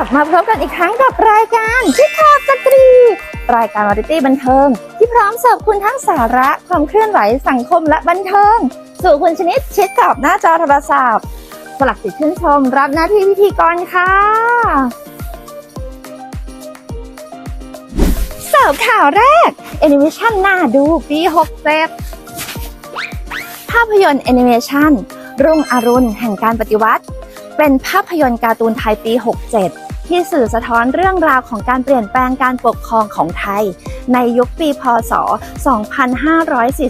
ับมาพบกันอีกครั้งกับรายการชิคาสตรี รายการวาไรตี้บันเทิง ที่พร้อมเสิร์ฟคุณทั้งสาระความเคลื่อนไหวสังคมและบันเทิง สู่คุณชนิดชิดกับหน้าจอโทรศัพท์สลักติดชื่นชม รับหน้าที่พิธีกรค่ะ เสิร์ฟข่าวแรกแอนิเมชันน้าดูปี67ภาพยนตร์แอนิเมชันรุ่งอรุณแห่งการปฏิวัติเป็นภาพยนตร์การ์ตูนไทยปี 67 ที่สื่อสะท้อนเรื่องราวของการเปลี่ยนแปลงการปกครองของไทย ในยุคปีพศ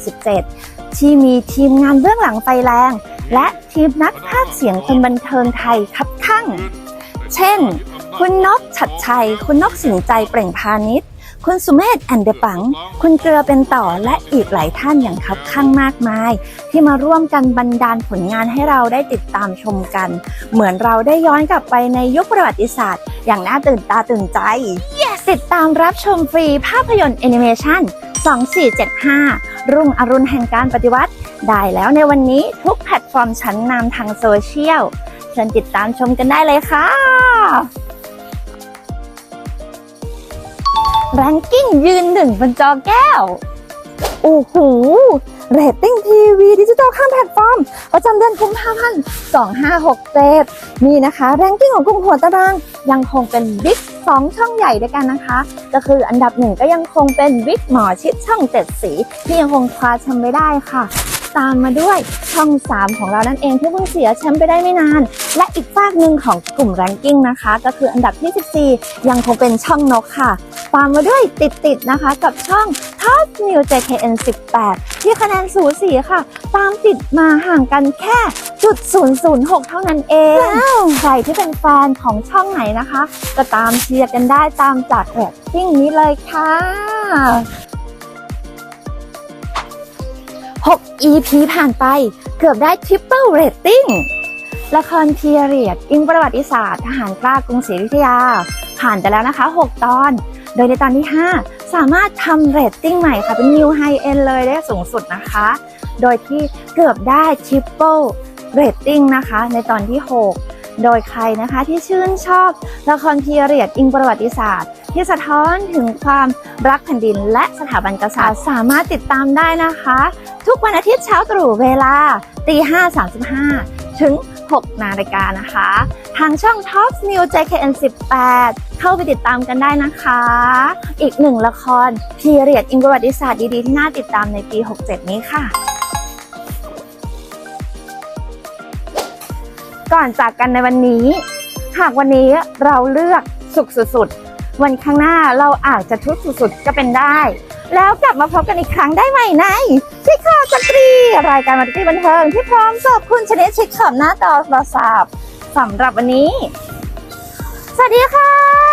2547 ที่มีทีมงานเบื้องหลังไฟแรง และทีมนักภาคเสียงคนบันเทิงไทยคับข้างเช่น คุณนกชัดชัย คุณนกสินใจเปล่งพาณิชย์ คุณสุเมธแอนเดปัง คุณเกลือเป็นต่อและอีกหลายท่านอย่างคับข้างมากมาย ที่มาร่วมกันบันดาลผลงานให้เราได้ติดตามชมกัน เหมือนเราได้ย้อนกลับไปในยุคประวัติศาสตร์ อย่างน่าตื่นตาตื่นใจ yes! ติดตามรับชมฟรีภาพยนตร์แอนิเมชัน2475 รุ่งอรุณแห่งการปฏิวัติ ได้แล้วในวันนี้ทุกแพลตฟอร์มชั้นนำทางโซเชียลเชิญติดตามชมกันได้เลยค่ะ แรงกิ้งยืนหนึ่งบนจอแก้ว โอ้โห เรตติ้งทีวีดิจิตอลข้ามแพลตฟอร์ม ประจำเดือนกุมภาพันธ์2567 นี่นะคะ แรงกิ้งของกลุ่มหัวตารางยังคงเป็นบิ๊กสองช่องใหญ่ด้วยกันนะคะ ก็คืออันดับหนึ่งก็ยังคงเป็นบิ๊กหมอชิดช่องเจ็ดสี ที่ยังคงคว้าแชมป์ไปได้ค่ะ ตามมาด้วยช่อง 3 ของเรานั่นเองที่เพิ่งเสียแชมป์ไปได้ไม่นาน และอีกฝากหนึ่งของกลุ่มแรงกิ้งนะคะ ก็คืออันดับที่ 14 ยังคงเป็นช่องนกค่ะ ตามมาด้วยติดๆนะคะกับช่อง Top New JKN 18 ที่คะแนนสูสีค่ะ ตามติดมาห่างกันแค่จุด006 เท่านั้นเอง ใครที่เป็นแฟนของช่องไหนนะคะ ก็ตามเชียร์กันได้ตามจากเรตติ้งนี้เลยค่ะ 6 EP ผ่านไปเกือบได้ Triple Rating ละครเพียเรียดอิงประวัติศาสตร์ทหารกล้ากรุงศรีอยุธยา ผ่านไปแล้วนะคะ 6 ตอน โดยในตอนที่ 5 สามารถทำเรตติ้งใหม่ค่ะ เป็น New High End เลยได้สูงสุดนะคะ โดยที่เกือบได้ Triple Rating นะคะ ในตอนที่ 6 โดยใครนะคะที่ชื่นชอบละครเพียเรียดอิงประวัติศาสตร์ ที่สะท้อนถึงความรักแผ่นดิน และสถาบันกษัตริย์สามารถติดตามได้นะคะ ทุกวันอาทิตย์เช้าตรู่เวลาตี5.35ถึง 6 นาฬิกานะคะ ทางช่อง Top New JKN 18 เข้าไปติดตามกันได้นะคะ อีกหนึ่งละครพีเรียดอิงประวัติศาสตร์ดีๆ ที่น่าติดตามในปี 67 นี้ค่ะ ก่อนจากกันในวันนี้ หากวันนี้เราเลือกสุขสุดๆ วันข้างหน้าเราอาจจะทุกข์สุดๆ ก็เป็นได้ แล้วกลับมาพบกันอีกครั้งได้ใหม่ในชิคาสตรี รายการมาที่บันเทิงที่พร้อมสอบคุณชนิดชิคขอบหน้าจอโทรศัพท์สำหรับวันนี้ สวัสดีค่ะ